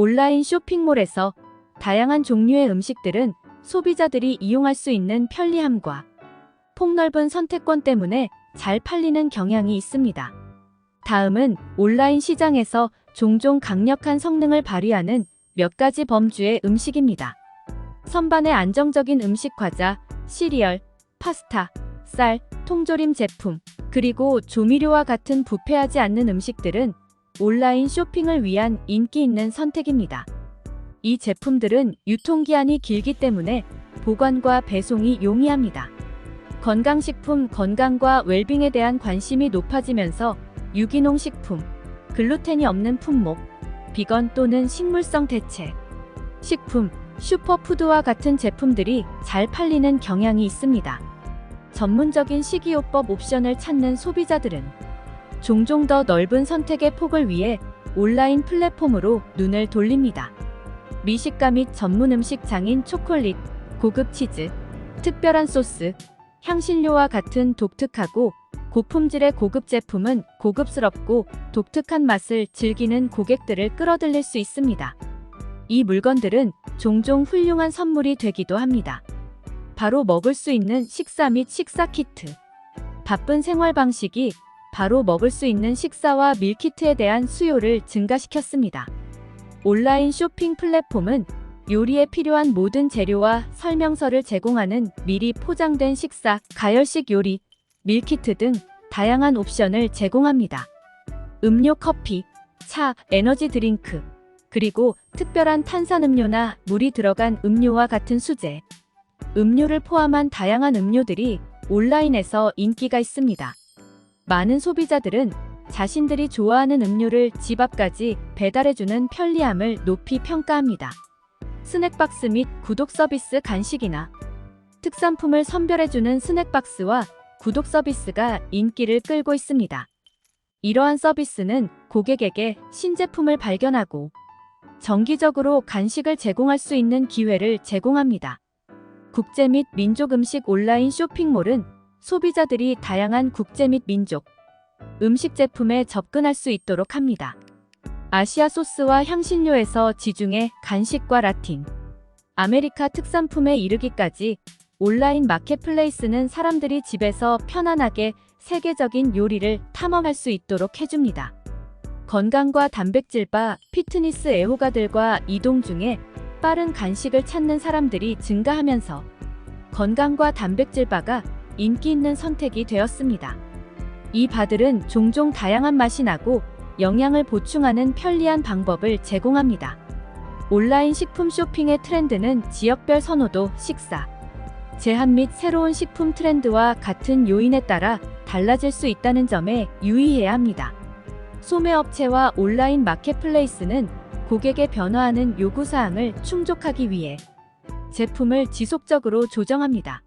온라인 쇼핑몰에서 다양한 종류의 음식들은 소비자들이 이용할 수 있는 편리함과 폭넓은 선택권 때문에 잘 팔리는 경향이 있습니다. 다음은 온라인 시장에서 종종 강력한 성능을 발휘하는 몇 가지 범주의 음식입니다. 선반의 안정적인 음식 과자, 시리얼, 파스타, 쌀, 통조림 제품, 그리고 조미료와 같은 부패하지 않는 음식들은 온라인 쇼핑을 위한 인기 있는 선택입니다. 이 제품들은 유통기한이 길기 때문에 보관과 배송이 용이합니다. 건강식품 건강과 웰빙에 대한 관심이 높아지면서 유기농 식품, 글루텐이 없는 품목, 비건 또는 식물성 대체, 식품, 슈퍼푸드와 같은 제품들이 잘 팔리는 경향이 있습니다. 전문적인 식이요법 옵션을 찾는 소비자들은 종종 더 넓은 선택의 폭을 위해 온라인 플랫폼으로 눈을 돌립니다. 미식가 및 전문 음식 장인 초콜릿, 고급 치즈, 특별한 소스, 향신료와 같은 독특하고 고품질의 고급 제품은 고급스럽고 독특한 맛을 즐기는 고객들을 끌어들일 수 있습니다. 이 물건들은 종종 훌륭한 선물이 되기도 합니다. 바로 먹을 수 있는 식사 및 식사 키트. 바쁜 생활 방식이 바로 먹을 수 있는 식사와 밀키트에 대한 수요를 증가시켰습니다. 온라인 쇼핑 플랫폼은 요리에 필요한 모든 재료와 설명서를 제공하는 미리 포장된 식사, 가열식 요리, 밀키트 등 다양한 옵션을 제공합니다. 음료 커피, 차, 에너지 드링크, 그리고 특별한 탄산음료나 물이 들어간 음료와 같은 수제, 음료를 포함한 다양한 음료들이 온라인에서 인기가 있습니다. 많은 소비자들은 자신들이 좋아하는 음료를 집 앞까지 배달해주는 편리함을 높이 평가합니다. 스낵박스 및 구독 서비스 간식이나 특산품을 선별해주는 스낵박스와 구독 서비스가 인기를 끌고 있습니다. 이러한 서비스는 고객에게 신제품을 발견하고 정기적으로 간식을 제공할 수 있는 기회를 제공합니다. 국제 및 민족 음식 온라인 쇼핑몰은 소비자들이 다양한 국제 및 민족 음식 제품에 접근할 수 있도록 합니다. 아시아 소스와 향신료에서 지중해 간식과 라틴, 아메리카 특산품에 이르기까지 온라인 마켓플레이스는 사람들이 집에서 편안하게 세계적인 요리를 탐험할 수 있도록 해줍니다. 건강과 단백질바, 피트니스 애호가들과 이동 중에 빠른 간식을 찾는 사람들이 증가하면서 건강과 단백질바가 인기 있는 선택이 되었습니다. 이 바들은 종종 다양한 맛이 나고 영양을 보충하는 편리한 방법을 제공합니다. 온라인 식품 쇼핑의 트렌드는 지역별 선호도, 식사, 제한 및 새로운 식품 트렌드와 같은 요인에 따라 달라질 수 있다는 점에 유의해야 합니다. 소매업체와 온라인 마켓플레이스는 고객의 변화하는 요구사항을 충족하기 위해 제품을 지속적으로 조정합니다.